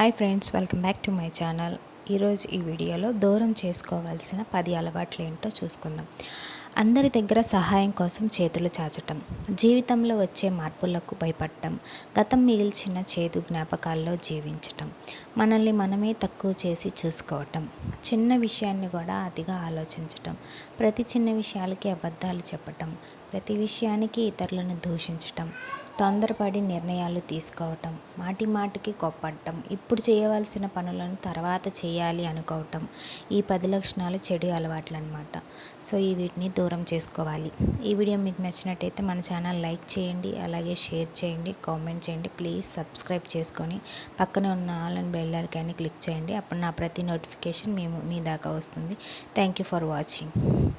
Hi friends welcome back to my channel. ఈరోజు ఈ వీడియోలో దూరం చేసుకోవాల్సిన పది అలవాట్లు ఏంటో చూసుకుందాం. అందరి దగ్గర సహాయం కోసం చేతులు చాచటం జీవితంలో వచ్చే మార్పులకు భయపడటం గతం మిగిల్చిన చేదు జ్ఞాపకాల్లో జీవించటం మనల్ని మనమే తక్కువ చేసి చూసుకోవటం చిన్న విషయాన్ని కూడా అతిగా ఆలోచించటం ప్రతి చిన్న విషయాలకి అబద్ధాలు చెప్పటం ప్రతి విషయానికి ఇతరులను దూషించటం తొందరపడి నిర్ణయాలు తీసుకోవటం మాటి మాటికి కొప్పడటం ఇప్పుడు చేయవలసిన పనులను తర్వాత చేయాలి అనుకోవటం ఈ పది లక్షణాలు చెడు అలవాట్లు అనమాట సో ఈ వీటిని దూరం చేసుకోవాలి. ఈ వీడియో మీకు నచ్చినట్టయితే మన ఛానల్ లైక్ చేయండి అలాగే షేర్ చేయండి కామెంట్ చేయండి ప్లీజ్ సబ్స్క్రైబ్ చేసుకొని పక్కనే ఉన్న ఆల్ అండ్ బెల్ ఐకాన్ని క్లిక్ చేయండి. అప్పుడు నా ప్రతి నోటిఫికేషన్ మేము మీ దాకా వస్తుంది. Thank you for watching.